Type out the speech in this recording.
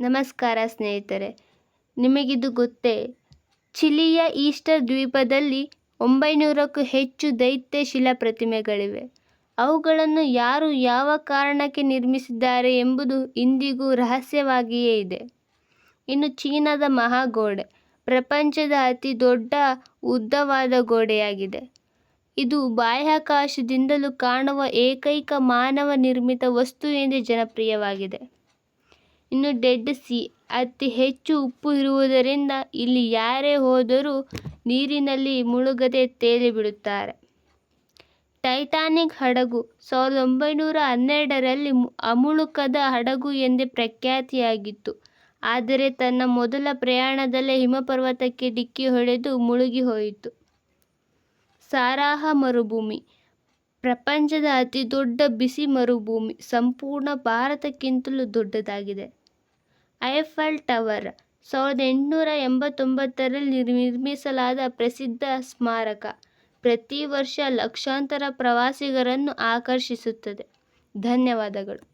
ನಮಸ್ಕಾರ ಸ್ನೇಹಿತರೆ, ನಿಮಗಿದು ಗೊತ್ತೇ? ಚಿಲಿಯ ಈಸ್ಟರ್ ದ್ವೀಪದಲ್ಲಿ ಒಂಬೈನೂರಕ್ಕೂ ಹೆಚ್ಚು ದೈತ್ಯ ಶಿಲಾ ಪ್ರತಿಮೆಗಳಿವೆ ಅವುಗಳನ್ನು ಯಾರು ಯಾವ ಕಾರಣಕ್ಕೆ ನಿರ್ಮಿಸಿದ್ದಾರೆ ಎಂಬುದು ಇಂದಿಗೂ ರಹಸ್ಯವಾಗಿಯೇ ಇದೆ. ಇನ್ನು ಚೀನಾದ ಮಹಾಗೋಡೆ, ಪ್ರಪಂಚದ ಅತಿ ದೊಡ್ಡ ಉದ್ದವಾದ ಗೋಡೆಯಾಗಿದೆ. ಇದು ಬಾಹ್ಯಾಕಾಶದಿಂದಲೂ ಕಾಣುವ ಏಕೈಕ ಮಾನವ ನಿರ್ಮಿತ ವಸ್ತು ಎಂದೇ ಜನಪ್ರಿಯವಾಗಿದೆ. ಇನ್ನು ಡೆಡ್ ಸೀ, ಅತಿ ಹೆಚ್ಚು ಉಪ್ಪು ಇರುವುದರಿಂದ ಇಲ್ಲಿ ಯಾರೇ ಹೋದರೂ ನೀರಿನಲ್ಲಿ ಮುಳುಗದೆ ತೇಲಿಬಿಡುತ್ತಾರೆ. ಟೈಟಾನಿಕ್ ಹಡಗು ಸಾವಿರದ ಒಂಬೈನೂರ ಹನ್ನೆರಡರಲ್ಲಿ ಅಮುಳುಕದ ಹಡಗು ಎಂದೇ ಪ್ರಖ್ಯಾತಿಯಾಗಿತ್ತು. ಆದರೆ ತನ್ನ ಮೊದಲ ಪ್ರಯಾಣದಲ್ಲೇ ಹಿಮಪರ್ವತಕ್ಕೆ ಡಿಕ್ಕಿ ಹೊಡೆದು ಮುಳುಗಿ ಹೋಯಿತು. ಸಾರಾಹ ಮರುಭೂಮಿ, ಪ್ರಪಂಚದ ಅತಿ ದೊಡ್ಡ ಬಿಸಿ ಮರುಭೂಮಿ, ಸಂಪೂರ್ಣ ಭಾರತಕ್ಕಿಂತಲೂ ದೊಡ್ಡದಾಗಿದೆ. ಐಫೆಲ್ ಟವರ್ ಸಾವಿರದ ಎಂಟುನೂರ ಎಂಬತ್ತೊಂಬತ್ತರಲ್ಲಿ ನಿರ್ಮಿಸಲಾದ ಪ್ರಸಿದ್ಧ ಸ್ಮಾರಕ. ಪ್ರತಿ ವರ್ಷ ಲಕ್ಷಾಂತರ ಪ್ರವಾಸಿಗರನ್ನು ಆಕರ್ಷಿಸುತ್ತದೆ. ಧನ್ಯವಾದಗಳು.